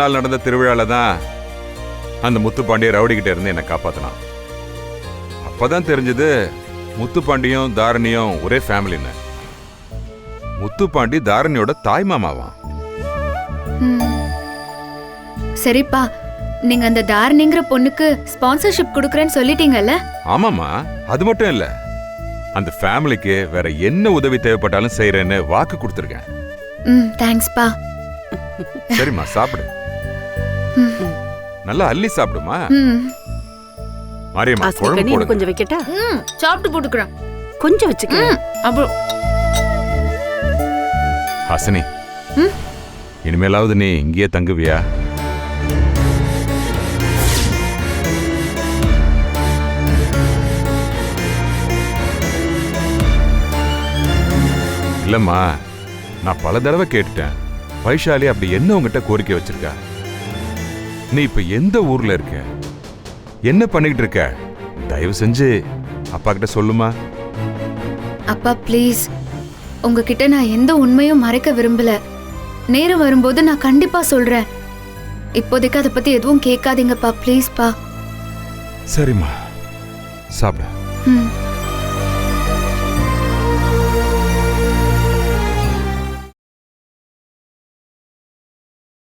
நாள் நடந்த திருவிழால தான் அந்த முத்துப்பாண்டிய ரவுடிக்கிட்ட இருந்து என்னை காப்பாத்தினான். அப்பதான் தெரிஞ்சது முத்துப்பாண்டியும் தாரணியும் ஒரே ஃபேமிலின்னு. முத்துப்பாண்டி தாரணியோட தாய் மாமாவான். சரிப்பா. நீங்க அந்த தாரணிங்கிற பொண்ணுக்கு ஸ்பான்சர்ஷிப் கொடுக்கறேன்னு சொல்லிட்டீங்கல்ல? ஆமாமா அது மட்டும் இல்ல. அந்த ஃபேமிலிக்கு வேற என்ன உதவி தேவைப்பட்டாலும் செய்யறேன்னு வாக்கு கொடுத்துருக்கேன். ம் தேங்க்ஸ்ப்பா. சரிம்மா சாப்பிடு. நல்லா அள்ளி சாப்பிடுமா? மாரியம்மா குழம்பு போடுங்க. கொஞ்சம் வைக்கட்டா? ம் சாப்பிட்டு போட்டுக்கிறேன். கொஞ்சம் வச்சுக்க ம் அப்புறம். ஹாசினி? இனிமேலாவது நீ இங்கேயே தங்குவியா? இல்லம்மா நான் பல தடவை கேட்டுட்டேன். வைஷாலி அப்படி என்ன உங்ககிட்ட கோரிக்கை வச்சிருக்கா? நீ இப்ப எந்த ஊர்ல இருக்க? என்ன பண்ணிக்கிட்டு இருக்க? தயவு செஞ்சு அப்பா கிட்ட சொல்லுமா? அப்பா ப்ளீஸ். உங்ககிட்ட நான் எந்த உண்மையும் மறைக்க விரும்பல. நேரம் வரும்போது நான் கண்டிப்பா சொல்றேன். இப்போதைக்கு அதை பத்தி எதுவும் கேட்காதீங்கப்பா ப்ளீஸ்ப்பா. சரிம்மா. சாப்பிட. ம்.